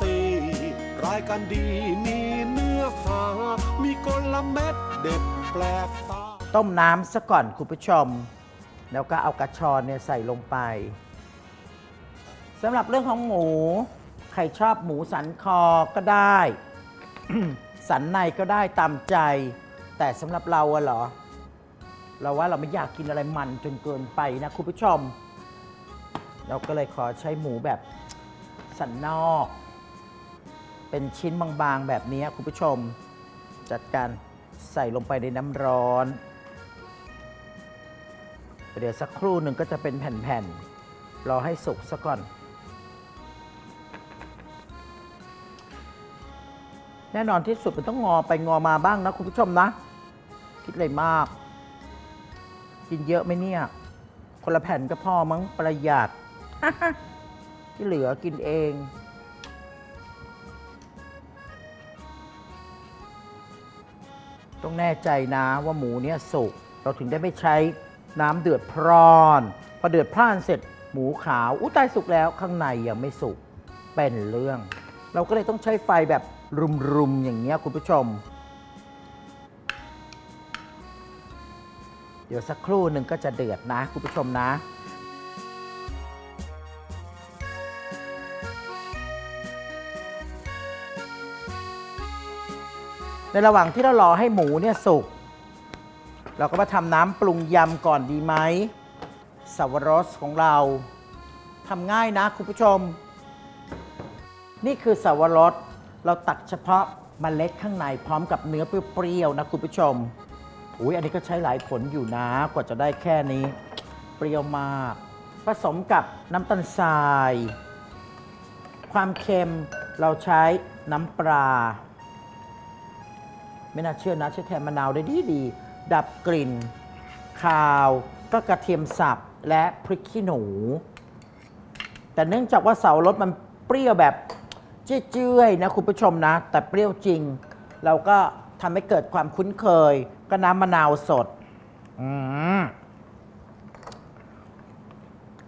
ซีรายการดีมีเนื้อหา มีกลเม็ดเด็ดแปลกตา ต้มน้ำซะก่อนคุณผู้ชม แล้วก็เอากระชอนเนี่ยใส่ลงไปสำหรับเรื่องของหมู ใครชอบหมูสันคอก็ได้ สันในก็ได้ตามใจ แต่สำหรับเราอะเหรอ เราว่าเราไม่อยากกินอะไรมันจนเกินไปนะคุณผู้ชม เราก็เลยขอใช้หมูแบบสันนอก เป็นชิ้นบางๆแบบนี้คุณผู้ชม จัดการใส่ลงไปในน้ำร้อนเดี๋ยวสักครู่หนึ่งก็จะเป็นแผ่นๆรอให้สุกซะก่อน แน่นอนที่สุดมันต้องงอไปงอมาบ้างนะคุณผู้ชมนะ คิดเลยมาก กินเยอะไหมเนี่ย คนละแผ่นก็พอมั้งประหยัดที่เหลือกินเอง ต้องแน่ใจนะว่าหมูเนี่ยสุก เราถึงได้ไม่ใช้น้ำเดือดพร่อน พอเดือดพร่านเสร็จหมูขาว อุ้ตายสุกแล้วข้างในยังไม่สุก เป็นเรื่อง เราก็เลยต้องใช้ไฟแบบรุมๆอย่างเงี้ยคุณผู้ชม เดี๋ยวสักครู่หนึ่งก็จะเดือดนะคุณผู้ชมนะ ในระหว่างที่เรารอให้หมูเนี่ยสุก เราก็มาทำน้ำปรุงยำก่อนดีไหมสวรสของเราทำง่ายนะคุณผู้ชม นี่คือสวรสเราตัดเฉพาะมเมล็ดข้างในพร้อมกับเนื้อเปรี้ยวๆนะคุณผู้ชมอุ้ยอันนี้ก็ใช้หลายผลอยู่นะกว่าจะได้แค่นี้ เปรี้ยวมาก ผสมกับน้ำตาลทราย ความเค็มเราใช้น้ำปลา ไม่น่าเชื่อนะใช้แทนมะนาวได้ดีดี ดับกลิ่นคาว ก็กระเทียมสับและพริกขี้หนู แต่เนื่องจากว่าเสารสมันเปรี้ยวแบบเจื้อยๆนะคุณผู้ชมนะ แต่เปรี้ยวจริง เราก็ทำให้เกิดความคุ้นเคย ก็น้ำมะนาวสด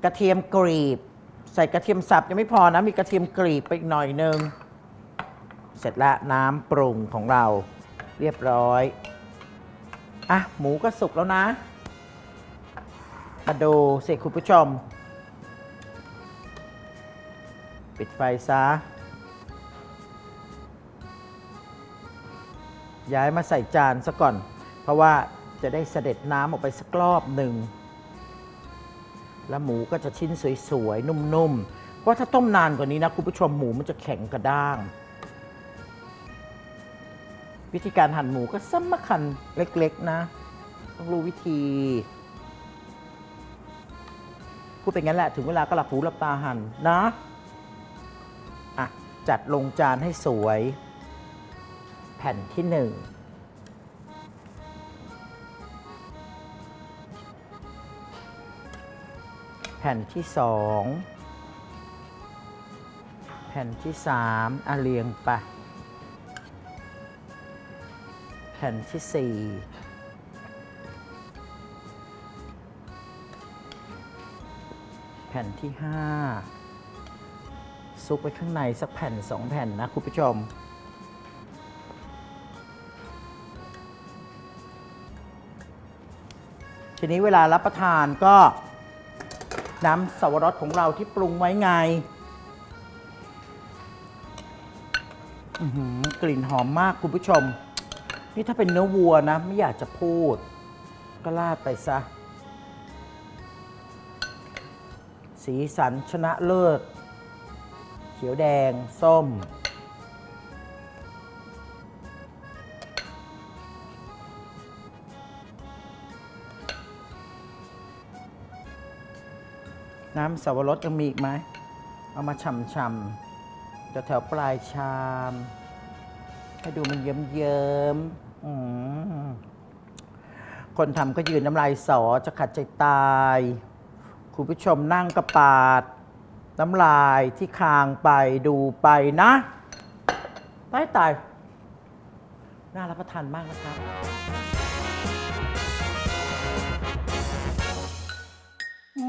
กระเทียมกรีบ ใส่กระเทียมสับยังไม่พอนะ มีกระเทียมกรีบไปอีกหน่อยนึง เสร็จแล้วน้ำปรุงของเรา เรียบร้อย อะ หมูก็สุกแล้วนะ มาดูสิคุณผู้ชม ปิดไฟซะ ย้ายมาใส่จานซะก่อน เพราะว่าจะได้เสด็จน้ำออกไปสักรอบหนึ่ง แล้วหมูก็จะชิ้นสวยๆ นุ่มๆ เพราะถ้าต้มนานกว่านี้นะ คุณผู้ชมหมูมันจะแข็งกระด้าง วิธีการหั่นหมูก็สำคัญเล็กๆนะ ต้องรู้วิธี พูดไปงั้นแหละ ถึงเวลาก็หลับหูหลับตาหั่นนะอะจัดลงจานให้สวย แผ่นที่หนึ่งแผ่นที่สองแผ่นที่สามอะเรียงไป แผ่นที่สี่แผ่นที่ห้าซุกไว้ข้างในสักแผ่นสองแผ่นนะคุณผู้ชม ทีนี้เวลารับประทานก็น้ำสวรสของเราที่ปรุงไว้ไงอือหือกลิ่นหอมมากคุณผู้ชม นี่ถ้าเป็นเนื้อวัวนะ ไม่อยากจะพูด ก็ลาดไปซะ สีสันชนะเลิศ เขียวแดง ส้ม น้ำสวรสยังมีอีกไหม เอามาช่ำๆจะแถวๆปลายชามให้ดูมันเยิ้มๆอืม คนทำก็ยืนน้ำลายสอจะขัดใจตาย คุณผู้ชมนั่งกระปาด น้ำลายที่คางไปดูไปนะตายตายน่ารับประทานมากนะครับ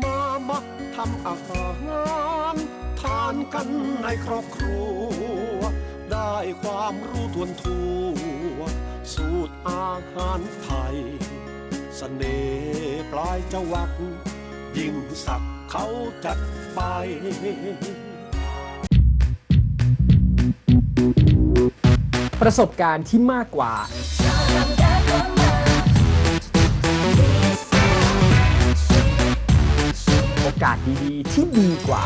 มามาทำอาหารทานกันในครอบครัว ได้ความรู้ทวนทัว สูตรอาหารไทยเสน่ห์ปลายจวัก ยิ่งสักเขาจัดไปประสบการณ์ที่มากกว่า โอกาสดีๆที่ดีกว่า